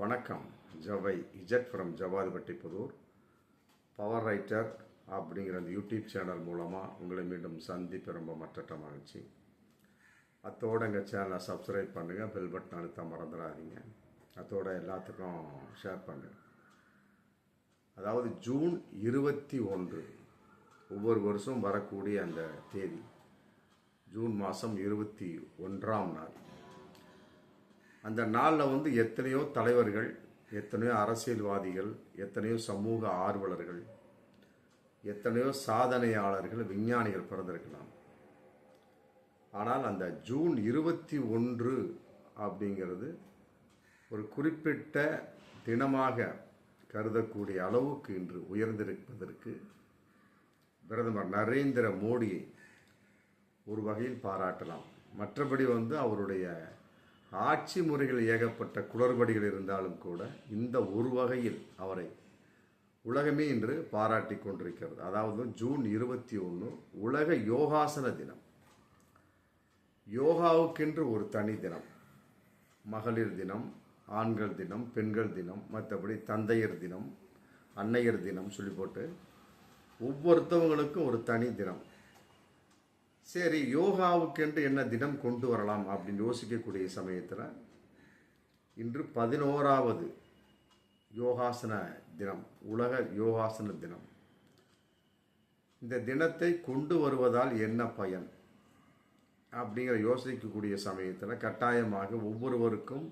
வணக்கம். ஜவை Z from Javathipatti Puthur. Power writer அப்படிங்கிற அந்த யூடியூப் சேனல் மூலமாக உங்களை மீண்டும் சந்திப்பு ரொம்ப மற்றற்ற மகிழ்ச்சி. அத்தோட எங்கள் சேனலை சப்ஸ்கிரைப் பண்ணுங்கள் பெல் பட்டன் அழுத்த மறந்துடாதீங்க. அத்தோட எல்லாத்துக்கும் ஷேர் பண்ணுங்கள் அதாவது ஜூன் இருபத்தி ஒன்று ஒவ்வொரு வருஷம் வரக்கூடிய அந்த தேதி ஜூன் மாதம் இருபத்தி ஒன்றாம் நாள். அந்த நாளில் வந்து எத்தனையோ தலைவர்கள் எத்தனையோ அரசியல்வாதிகள் எத்தனையோ சமூக ஆர்வலர்கள் எத்தனையோ சாதனையாளர்கள் விஞ்ஞானிகள் பிறந்திருக்கலாம். ஆனால் அந்த ஜூன் இருபத்தி ஒன்று அப்படிங்கிறது ஒரு குறிப்பிட்ட தினமாக கருதக்கூடிய அளவுக்கு இன்று உயர்ந்திருப்பதற்கு பிரதமர் நரேந்திர மோடியை ஒரு வகையில் பாராட்டலாம். மற்றபடி வந்து அவருடைய ஆட்சி முறைகள் ஏகப்பட்ட குளறுபடிகள் இருந்தாலும் கூட இந்த ஒரு வகையில் அவரை உலகமே இன்று பாராட்டி கொண்டிருக்கிறது. அதாவது ஜூன் இருபத்தி ஒன்று உலக யோகாசன தினம். யோகாவுக்கென்று ஒரு தனி தினம். மகளிர் தினம் ஆண்கள் தினம் பெண்கள் தினம் மற்றபடி தந்தையர் தினம் அன்னையர் தினம் சொல்லி போட்டு ஒவ்வொருத்தவங்களுக்கும் ஒரு தனி தினம். சரி யோகாவுக்கென்று என்ன தினம் கொண்டு வரலாம் அப்படின்னு யோசிக்கக்கூடிய சமயத்தில் இன்று பதினோராவது யோகாசன தினம் உலக யோகாசன தினம். இந்த தினத்தை கொண்டு வருவதால் என்ன பயன் அப்படிங்கிற யோசிக்கக்கூடிய சமயத்தில் கட்டாயமாக ஒவ்வொருவருக்கும்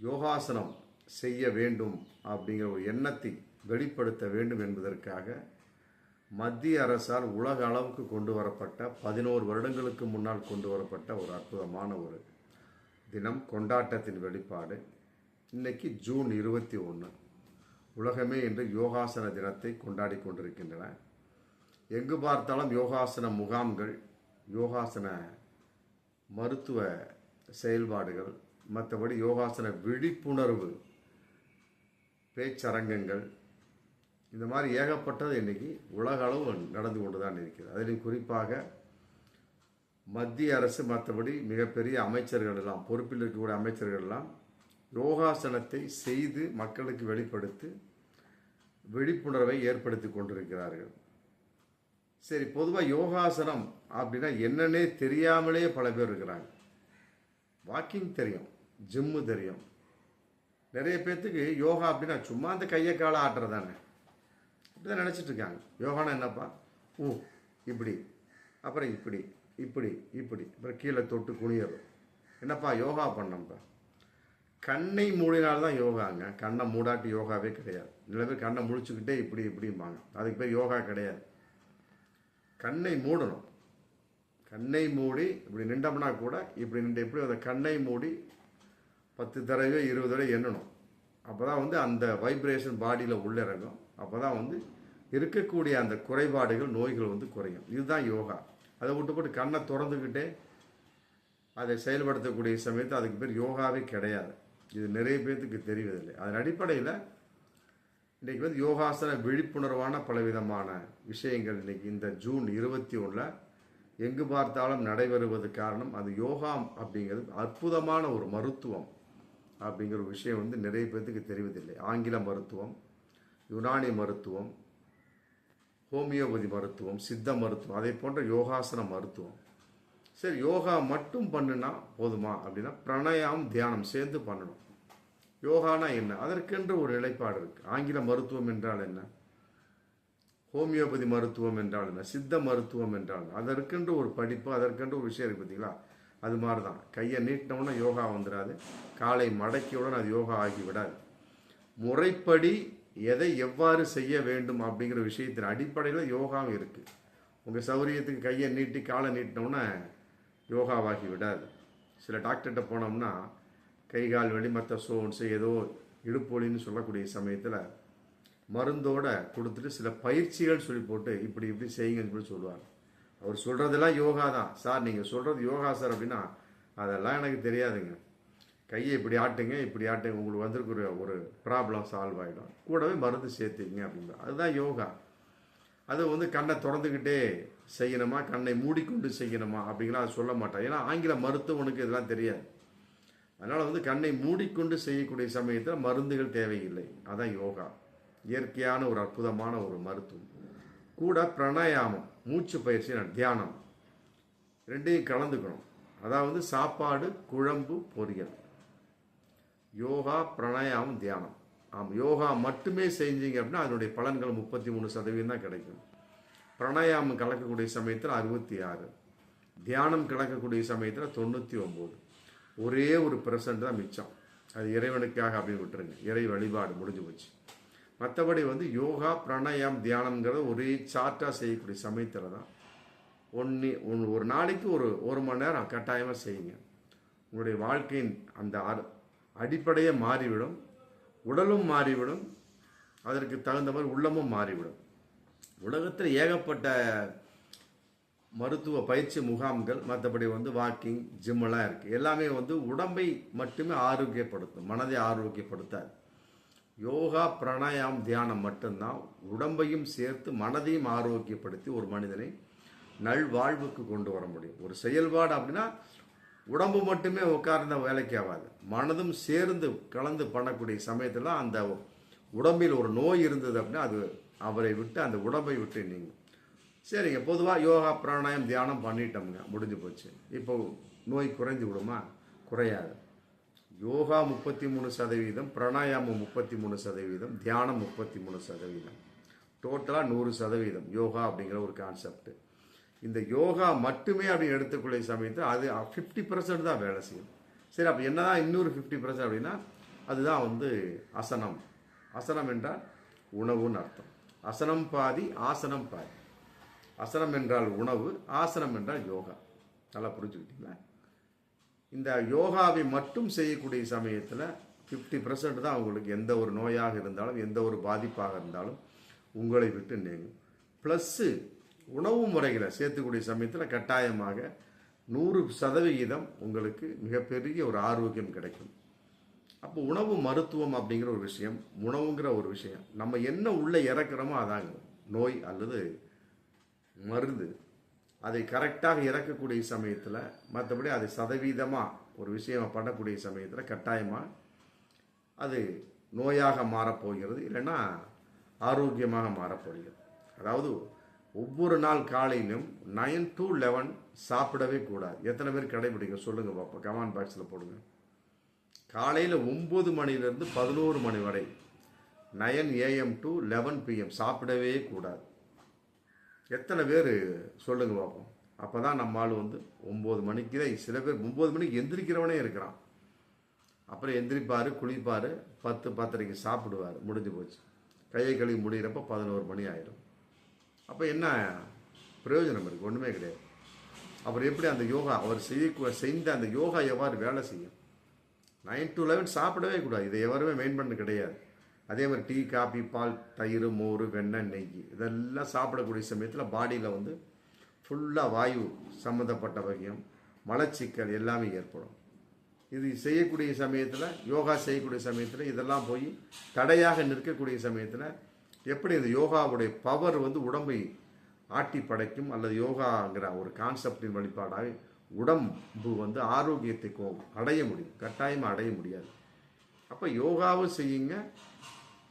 யோகாசனம் செய்ய வேண்டும் அப்படிங்கிற ஒரு எண்ணத்தை வெளிப்படுத்த வேண்டும் என்பதற்காக மத்திய அரசால் உலக அளவுக்கு கொண்டு வரப்பட்ட பதினோரு வருடங்களுக்கு முன்னால் கொண்டு வரப்பட்ட ஒரு அற்புதமான ஒரு தினம் கொண்டாட்டத்தின் வெளிப்பாடு. இன்னைக்கு ஜூன் இருபத்தி ஒன்று உலகமே இன்று யோகாசன தினத்தை கொண்டாடி கொண்டிருக்கின்றன. எங்கு பார்த்தாலும் யோகாசன முகாம்கள் யோகாசன மருத்துவ செயல்பாடுகள் மற்றபடி யோகாசன விழிப்புணர்வு பேச்சரங்கங்கள் இந்த மாதிரி ஏகப்பட்டது இன்னைக்கு உலக அளவு நடந்து கொண்டு தான் இருக்கிறது. அதிலும் குறிப்பாக மத்திய அரசு மற்றபடி மிகப்பெரிய அமைச்சர்கள் எல்லாம் பொறுப்பில் இருக்கக்கூடிய அமைச்சர்கள் எல்லாம் யோகாசனத்தை செய்து மக்களுக்கு வெளிப்படுத்தி விழிப்புணர்வை ஏற்படுத்தி கொண்டிருக்கிறார்கள். சரி பொதுவாக யோகாசனம் அப்படின்னா என்னன்னே தெரியாமலே பல பேர் இருக்கிறாங்க. வாக்கிங் தெரியும் ஜிம்மு தெரியும். நிறைய பேர்த்துக்கு யோகா அப்படின்னா சும்மா அந்த கையை காலை ஆட்டுறதானே இப்படி தான் நினச்சிட்டு இருக்காங்க யோகானா என்னப்பா? ஊ இப்படி. அப்புறம் இப்படி இப்படி இப்படி. அப்புறம் கீழே தொட்டு குனியரும் என்னப்பா யோகா பண்ணப்பா கண்ணை மூடினால்தான் யோகாங்க. கண்ணை மூடாட்டி யோகாவே கிடையாது. சில பேர் கண்ணை முழிச்சுக்கிட்டே இப்படி இப்படிம்பாங்க. அதுக்கு பேர் யோகா கிடையாது. கண்ணை மூடணும். கண்ணை மூடி இப்படி நின்றோம்னா கூட இப்படி நின்று எப்படி அந்த கண்ணை மூடி பத்து தடவை இருபது தடவை எண்ணணும். அப்போ தான் வந்து அந்த வைப்ரேஷன் பாடியில் உள்ளிறங்கும் அப்போ தான் வந்து இருக்கக்கூடிய அந்த குறைபாடுகள் நோய்கள் வந்து குறையும். இதுதான் யோகா. அதை விட்டு போட்டு கண்ணை திறந்துக்கிட்டே அதை செயல்படுத்தக்கூடிய சமயத்தில் அதுக்கு பேர் யோகாவே கிடையாது. இது நிறைய பேர்த்துக்கு தெரிவதில்லை. அதன் அடிப்படையில் இன்றைக்கி வந்து யோகாசன விழிப்புணர்வான பலவிதமான விஷயங்கள் இன்றைக்கி இந்த ஜூன் இருபத்தி ஒன்றில் எங்கு பார்த்தாலும் நடைபெறுவது காரணம் அது யோகா அப்படிங்கிறது அற்புதமான ஒரு மருத்துவம். அப்படிங்கிற ஒரு விஷயம் வந்து நிறைய பேர்த்துக்கு தெரிவதில்லை. ஆங்கில மருத்துவம் யுனானி மருத்துவம் ஹோமியோபதி மருத்துவம் சித்த மருத்துவம் அதே போன்ற யோகாசன மருத்துவம். சரி யோகா மட்டும் பண்ணுனா போதுமா அப்படின்னா பிரணயம் தியானம் சேர்ந்து பண்ணணும். யோகானா என்ன? அதற்கென்று ஒரு நிலைப்பாடு இருக்கு. ஆங்கில மருத்துவம் என்றால் என்ன? ஹோமியோபதி மருத்துவம் என்றால் என்ன? சித்த மருத்துவம் என்றால் அதற்கென்று ஒரு படிப்பு அதற்கென்று ஒரு விஷயம் இருக்கு பார்த்தீங்களா அது மாதிரி தான் கையை நீட்டினவுடனே யோகா வந்துடாது காலை மடக்கியவுடன் அது யோகா ஆகிவிடாது. முறைப்படி எதை எவ்வாறு செய்ய வேண்டும் அப்படிங்கிற விஷயத்தின் அடிப்படையில் யோகாவும் இருக்குது உங்கள் சௌரியத்துக்கு கையை நீட்டி காலை நீட்டினோன்னே யோகாவாகி விடாது. சில டாக்டர்கிட்ட போனோம்னா கை கால் வலி மற்ற சோன்ஸு ஏதோ இடுப்பொலின்னு சொல்லக்கூடிய சமயத்தில் மருந்தோட கொடுத்துட்டு சில பயிற்சிகள் சொல்லி போட்டு இப்படி இப்படி செய்யுங்கன்னு சொல்லி சொல்லுவாங்க. அவர் சொல்கிறதெல்லாம் யோகா தான். சார் நீங்கள் சொல்கிறது யோகா சார் அப்படின்னா அதெல்லாம் எனக்கு தெரியாதுங்க. கையை இப்படி ஆட்டுங்க இப்படி ஆட்டுங்க உங்களுக்கு வந்திருக்கிற ஒரு ப்ராப்ளம் சால்வ் ஆகிடும் கூடவே மருந்து சேர்த்துக்கிங்க அப்படின்பா அதுதான் யோகா. அது வந்து கண்ணை திறந்துக்கிட்டே செய்யணுமா? கண்ணை மூடிக்கொண்டு செய்யணுமா? அப்படிங்கலாம் அது சொல்ல மாட்டான். ஏன்னா ஆங்கில மருத்துவனுக்கு இதெல்லாம் தெரியாது. அதனால் வந்து கண்ணை மூடிக்கொண்டு செய்யக்கூடிய சமயத்தில் மருந்துகள் தேவையில்லை. அதான் யோகா. இயற்கையான ஒரு அற்புதமான ஒரு மருத்துவம். கூட பிராணாயாமம். மூச்சு பயிற்சி தியானம். ரெண்டையும் கலந்துக்கணும். அதாவது சாப்பாடு குழம்பு பொரியல். யோகா பிராணாயாமம் தியானம். ஆம் யோகா மட்டுமே செஞ்சீங்க அப்படின்னா அதனுடைய பலன்கள் முப்பத்தி மூணு சதவீதம் தான் கிடைக்கும். பிராணாயாமம் கலக்கக்கூடிய சமயத்தில் அறுபத்தி ஆறு. தியானம் கலக்கக்கூடிய சமயத்தில் தொண்ணூற்றி ஒம்பது. ஒரே ஒரு பெர்சன்ட் தான் மிச்சம். அது இறைவனுக்காக அப்படின்னு விட்டுருங்க. இறை வழிபாடு முடிஞ்சு போச்சு. மற்றபடி வந்து யோகா பிராணாயாம் தியானம்ங்கிறத ஒரே சார்ட்டாக செய்யக்கூடிய சமயத்தில் தான். ஒன்று ஒன்று ஒரு நாளைக்கு ஒரு ஒரு மணி நேரம் கட்டாயமாக செய்யுங்க. உங்களுடைய வாழ்க்கையின் அந்த அர்- அடிப்படையே மாறிவிடும். உடலும் மாறிவிடும். அதற்கு தகுந்த மாதிரி உள்ளமும் மாறிவிடும். உலகத்தில் ஏகப்பட்ட மருத்துவ பயிற்சி முகாம்கள் மற்றபடி வந்து வாக்கிங் ஜிம்மெல்லாம் இருக்குது எல்லாமே வந்து உடம்பை மட்டுமே ஆரோக்கியப்படுத்தும். மனதை ஆரோக்கியப்படுத்தாது. யோகா பிராணாயாம் தியானம் மட்டும்தான். உடம்பையும் சேர்த்து மனதையும் ஆரோக்கியப்படுத்தி ஒரு மனிதனை நல்வாழ்வுக்கு கொண்டு வர முடியும். ஒரு செயல்பாடு அப்படின்னா உடம்பு மட்டுமே உட்கார்ந்த வேலைக்கு ஆகாது மனதும் சேர்ந்து கலந்து பண்ணக்கூடிய சமயத்தில் அந்த உடம்பில் ஒரு நோய் இருந்தது அப்படின்னா அது அவரை விட்டு அந்த உடம்பை விட்டு நீங்க சரிங்க பொதுவாக யோகா பிராணாயம் தியானம் பண்ணிட்டோம்ங்க. முடிஞ்சு போச்சு. இப்போ நோய் குறைஞ்சு விடுமா? குறையாது. யோகா முப்பத்தி மூணு சதவீதம் பிராணாயாமம் முப்பத்தி மூணு சதவீதம் தியானம் முப்பத்தி மூணு சதவீதம் டோட்டலாக நூறு சதவீதம் யோகா அப்படிங்கிற ஒரு கான்செப்ட் இந்த யோகா மட்டுமே அப்படி எடுத்துக்கொள்ள சமயத்தில் அது ஃபிஃப்டி பர்சன்ட் தான் வேலை செய்யும். சரி அப்போ என்னதான் இன்னொரு ஃபிஃப்டி பர்சன்ட் அப்படின்னா அதுதான் வந்து அசனம். அசனம் என்றால் உணவுன்னு அர்த்தம். அசனம் பாதி ஆசனம் பாதி. அசனம் என்றால் உணவு ஆசனம் என்றால் யோகா. நல்லா புரிஞ்சுக்கிட்டீங்களா? இந்த யோகாவை மட்டும் செய்யக்கூடிய சமயத்தில் ஃபிஃப்டி பர்சன்ட் தான் அவங்களுக்கு எந்த ஒரு நோயாக இருந்தாலும் எந்த ஒரு பாதிப்பாக இருந்தாலும் உங்களை விட்டு நீங்கும். ப்ளஸ்ஸு உணவு முறைகளை சேர்த்துக்கூடிய சமயத்தில் கட்டாயமாக நூறு சதவிகிதம் உங்களுக்கு மிகப்பெரிய ஒரு ஆரோக்கியம் கிடைக்கும். அப்போ உணவு மருத்துவம் அப்படிங்கிற ஒரு விஷயம் உணவுங்கிற ஒரு விஷயம் நம்ம என்ன உள்ளே இறக்குறோமோ அதாங்க. நோய் அல்லது மருந்து. அதை கரெக்டாக இறக்கக்கூடிய சமயத்தில் மற்றபடி அது சதவீதமாக ஒரு விஷயம் பண்ணக்கூடிய சமயத்தில் கட்டாயமாக அது நோயாக மாறப்போகிறது இல்லைன்னா ஆரோக்கியமாக மாறப்போகிறது. அதாவது ஒவ்வொரு நாள் காலையிலும் நைன் டு லெவன் சாப்பிடவே கூடாது. எத்தனை பேர் கடைபிடிக்கும் சொல்லுங்கள் பாப்பா கமான் பாக்ஸில் போடுங்க. காலையில் ஒம்பது மணிலேருந்து பதினோரு மணி வரை nine AM to eleven PM சாப்பிடவே கூடாது. எத்தனை பேர் சொல்லுங்க பார்ப்போம் அப்போ தான் நம்ம ஆள் வந்து ஒம்பது மணிக்கு தான் சில பேர் ஒம்பது மணிக்கு எந்திரிக்கிறவனே இருக்கிறான். அப்புறம் எந்திரிப்பார் குளிப்பார் பத்து பத்தரைக்கு சாப்பிடுவார். முடிஞ்சு போச்சு. கையை கழுவி முடிகிறப்ப பதினோரு மணி ஆயிடும் அப்போ என்ன பிரயோஜனம் இருக்குது ஒன்றுமே கிடையாது. அப்புறம் எப்படி அந்த யோகா அவர் செய்ய செய்த அந்த யோகா எவ்வாறு வேலை செய்யும்? நைன் டு லெவன் சாப்பிடவே கூடாது. இதை எவருமே மெயின் பண்ண கிடையாது. அதே மாதிரி டீ காபி பால் தயிர் மோர் வெண்ணெய் நெய் இதெல்லாம் சாப்பிடக்கூடிய சமயத்தில் பாடியில் வந்து ஃபுல்லாக வாயு சம்மந்தப்பட்ட வகையும் மலச்சிக்கல் எல்லாமே ஏற்படும். இது செய்யக்கூடிய சமயத்தில் யோகா செய்யக்கூடிய சமயத்தில் இதெல்லாம் போய் தடையாக நிற்கக்கூடிய சமயத்தில் எப்படி இந்த யோகாவுடைய பவர் வந்து உடம்பை ஆட்டி படைக்கும் அல்லது யோகாங்கிற ஒரு கான்செப்டின் வழிபாடாக உடம்பு வந்து ஆரோக்கியத்தை கோ அடைய முடியும். கட்டாயமாக அடைய முடியாது. அப்போ யோகாவும் செய்யுங்க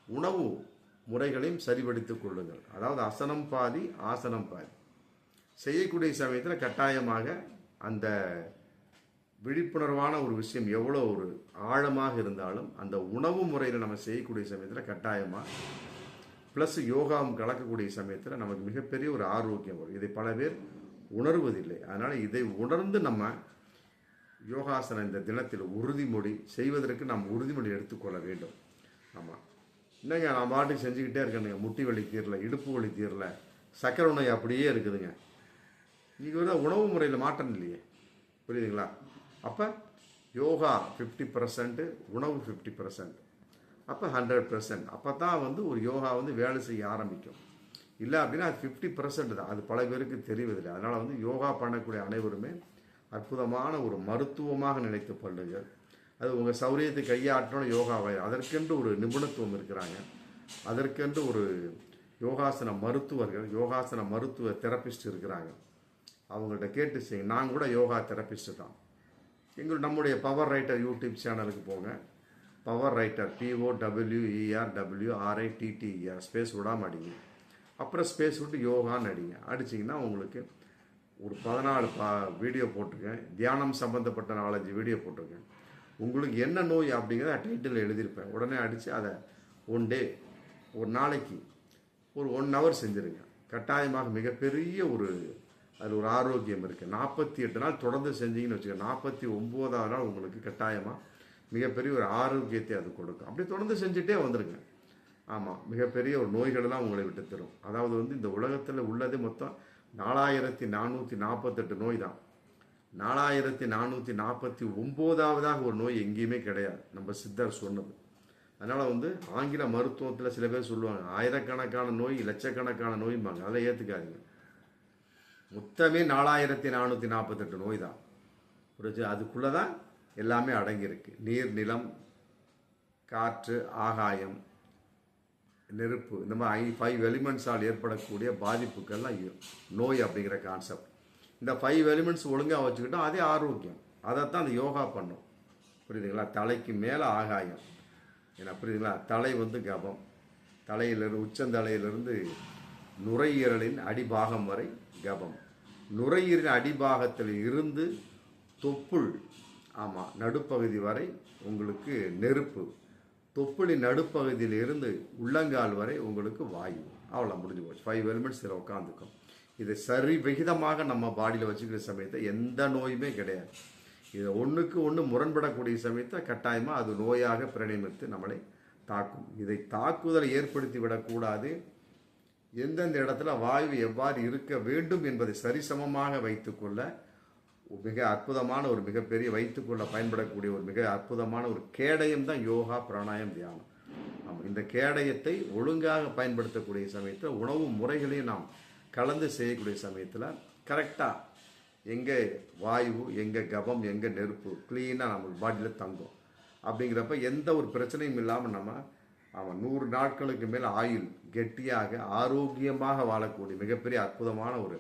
உணவு முறைகளையும் சரிபடுத்திக் கொள்ளுங்கள். அதாவது அசனம் பாதி ஆசனம் பாதி. செய்யக்கூடிய சமயத்தில் கட்டாயமாக அந்த விழிப்புணர்வான ஒரு விஷயம் எவ்வளோ ஒரு ஆழமாக இருந்தாலும் அந்த உணவு முறையில் நம்ம செய்யக்கூடிய சமயத்தில் கட்டாயமாக ப்ளஸ் யோகாவும் கலக்கக்கூடிய சமயத்தில் நமக்கு மிகப்பெரிய ஒரு ஆரோக்கியம் வரும். இதை பல பேர் உணர்வதில்லை. அதனால் இதை உணர்ந்து நம்ம யோகாசனம் இந்த தினத்தில் உறுதிமொழி செய்வதற்கு நாம் உறுதிமொழி எடுத்துக்கொள்ள வேண்டும். ஆமாம் என்னங்க நான் பாட்டுக்கு செஞ்சுக்கிட்டே இருக்கேனுங்க. முட்டி வலி தீரல இடுப்பு வலி தீரல சக்கரை நோய் அப்படியே இருக்குதுங்க. நீங்கள் வந்து உணவு முறையில் மாற்றம் இல்லையே. புரியுதுங்களா? அப்போ யோகா ஃபிஃப்டி பர்சன்ட்டு உணவு ஃபிஃப்டி பர்சன்ட் அப்போ ஹண்ட்ரட் பர்சன்ட் அப்போ தான் வந்து ஒரு யோகா வந்து வேலை செய்ய ஆரம்பிக்கும். இல்லை அப்படின்னா அது ஃபிஃப்டி பர்சன்ட் தான். அது பல பேருக்கு தெரிவதில்லை அதனால் வந்து யோகா பண்ணக்கூடிய அனைவருமே அற்புதமான ஒரு மருத்துவமாக நினைத்து பண்ணுங்கள் அது உங்கள் சௌரியத்தை கையாற்றணும் யோகாவை அதற்கென்று ஒரு நிபுணத்துவம் இருக்கிறாங்க. அதற்கென்று ஒரு யோகாசன மருத்துவர்கள் யோகாசன மருத்துவ தெரப்பிஸ்ட் இருக்கிறாங்க. அவங்கள்ட்ட கேட்டு செய்யுங்க நான் கூட யோகா தெரப்பிஸ்ட்டு தான். எங்கள் நம்முடைய பவர் ரைட்டர் யூடியூப் சேனலுக்கு போங்க. Power writer P O W E R W R I T T E R space விடாமல் அடிங்க. அப்புறம் ஸ்பேஸ் விட்டு யோகான்னு அடிங்க. அடிச்சிங்கன்னா உங்களுக்கு ஒரு பதினாலு பா வீடியோ போட்டிருக்கேன். தியானம் சம்மந்தப்பட்ட நாலஞ்சு வீடியோ போட்டிருக்கேன். உங்களுக்கு என்ன நோய் அப்படிங்கிறத டைட்டில் எழுதியிருப்பேன். உடனே அடித்து அதை ஒன் டே ஒரு நாளைக்கு ஒரு ஒன் ஹவர் செஞ்சுருங்க. கட்டாயமாக மிகப்பெரிய ஒரு அதில் ஒரு ஆரோக்கியம் இருக்குது நாற்பத்தி எட்டு நாள் தொடர்ந்து செஞ்சீங்கன்னு வச்சுக்கோங்க. நாற்பத்தி ஒம்போதாவது நாள் உங்களுக்கு கட்டாயமாக மிகப்பெரிய ஒரு ஆரோக்கியத்தை அது கொடுக்கும். அப்படி தொடர்ந்து செஞ்சுட்டே வந்துடுங்க ஆமாம் மிகப்பெரிய ஒரு நோய்களெல்லாம் உங்களை விட்டு தரும். அதாவது வந்து இந்த உலகத்தில் உள்ளது மொத்தம் நாலாயிரத்தி நானூற்றி நாற்பத்தெட்டு நோய் தான். நாலாயிரத்தி நானூற்றி நாற்பத்தி ஒம்போதாவதாக ஒரு நோய் எங்கேயுமே கிடையாது. நம்ம சித்தர் சொன்னது. அதனால் வந்து ஆங்கில மருத்துவத்தில் சில பேர் சொல்லுவாங்க ஆயிரக்கணக்கான நோய் லட்சக்கணக்கான நோய்பாங்க அதை ஏற்றுக்காதீங்க மொத்தமே நாலாயிரத்தி நானூற்றி நாற்பத்தெட்டு நோய் தான். புரிஞ்சு அதுக்குள்ளே தான் எல்லாமே அடங்கியிருக்கு. நீர் நிலம் காற்று ஆகாயம் நெருப்பு இந்த மாதிரி ஐ ஃபைவ் எலிமெண்ட்ஸால் ஏற்படக்கூடிய பாதிப்புக்கள்லாம் நோய் அப்படிங்கிற கான்செப்ட் இந்த ஃபைவ் எலிமெண்ட்ஸ் ஒழுங்காக வச்சுக்கிட்டோம் அதே ஆரோக்கியம். அதைத்தான் அந்த யோகா பண்ணும். புரியுதுங்களா? தலைக்கு மேலே ஆகாயம். ஏன்னா புரியுதுங்களா? தலை வந்து கபம். தலையிலிருந்து உச்சந்தலையிலிருந்து நுரையீரலின் அடிபாகம் வரை கபம். நுரையீரலின் அடிபாகத்தில் இருந்து தொப்புள் ஆமாம் நடுப்பகுதி வரை உங்களுக்கு நெருப்பு. தொப்புளின் நடுப்பகுதியில் இருந்து உள்ளங்கால் வரை உங்களுக்கு வாயு. அவ்வளோ முடிஞ்சு போச்சு. ஃபைவ் எலிமெண்ட்ஸ் இதில் உட்காந்துக்கும் இது சரி விகிதமாக நம்ம பாடியில் வச்சுக்கிற சமயத்தை எந்த நோயுமே கிடையாது. இது ஒன்றுக்கு ஒன்று முரண்படக்கூடிய சமயத்தை கட்டாயமாக அது நோயாக பிரணிமித்து நம்மளை தாக்கும். இதை தாக்குதலை ஏற்படுத்தி விடக்கூடாது. எந்தெந்த இடத்துல வாயு எவ்வாறு இருக்க வேண்டும் என்பதை சரிசமமாக வைத்துக்கொள்ள மிக அற்புதமான ஒரு மிகப்பெரிய வைத்துக்கொள்ள பயன்படக்கூடிய ஒரு மிக அற்புதமான ஒரு கேடயம் தான் யோகா பிராணாயம் தியானம். ஆமாம் இந்த கேடயத்தை ஒழுங்காக பயன்படுத்தக்கூடிய சமயத்தில் உணவு முறைகளையும் நாம் கலந்து செய்யக்கூடிய சமயத்தில் கரெக்டாக எங்கே வாயு எங்கே கபம் எங்கே நெருப்பு க்ளீனாக நம்மளுக்கு பாடியில் தங்கும். அப்படிங்கிறப்ப எந்த ஒரு பிரச்சனையும் இல்லாமல் நம்ம அவன் நூறு நாட்களுக்கு மேல் ஆயுள் கெட்டியாக ஆரோக்கியமாக வாழக்கூடிய மிகப்பெரிய அற்புதமான ஒரு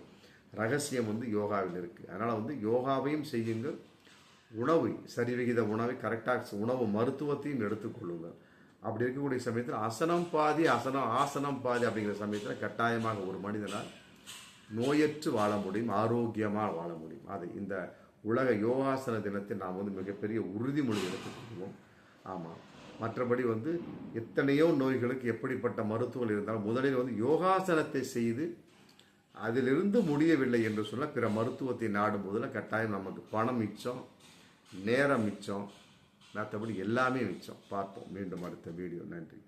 ரகசியம் வந்து யோகாவில் இருக்குது அதனால் வந்து யோகாவையும் செய்யுங்கள். உணவு சரிவிகித உணவை கரெக்டாக உணவு மருத்துவத்தையும் எடுத்துக்கொள்ளுங்கள் அப்படி இருக்கக்கூடிய சமயத்தில் அசனம் பாதி அசனம் ஆசனம் பாதி அப்படிங்கிற சமயத்தில் கட்டாயமாக ஒரு மனிதனால் நோயற்று வாழ முடியும் ஆரோக்கியமாக வாழ முடியும். அது இந்த உலக யோகாசன தினத்தில் நாம் வந்து மிகப்பெரிய உறுதிமொழி எடுத்துக்கொள்வோம். ஆமாம் மற்றபடி வந்து எத்தனையோ நோய்களுக்கு எப்படிப்பட்ட மருத்துவங்கள் இருந்தாலும் முதலில் வந்து யோகாசனத்தை செய்து அதிலிருந்து முடியவில்லை என்று சொல்ல பிற மருத்துவத்தை நாடும் போதில் கட்டாயம் நமக்கு பணம் மிச்சம் நேரம் மிச்சம் மற்றபடி எல்லாமே மிச்சம். பார்ப்போம். மீண்டும் அடுத்த வீடியோ. நன்றி.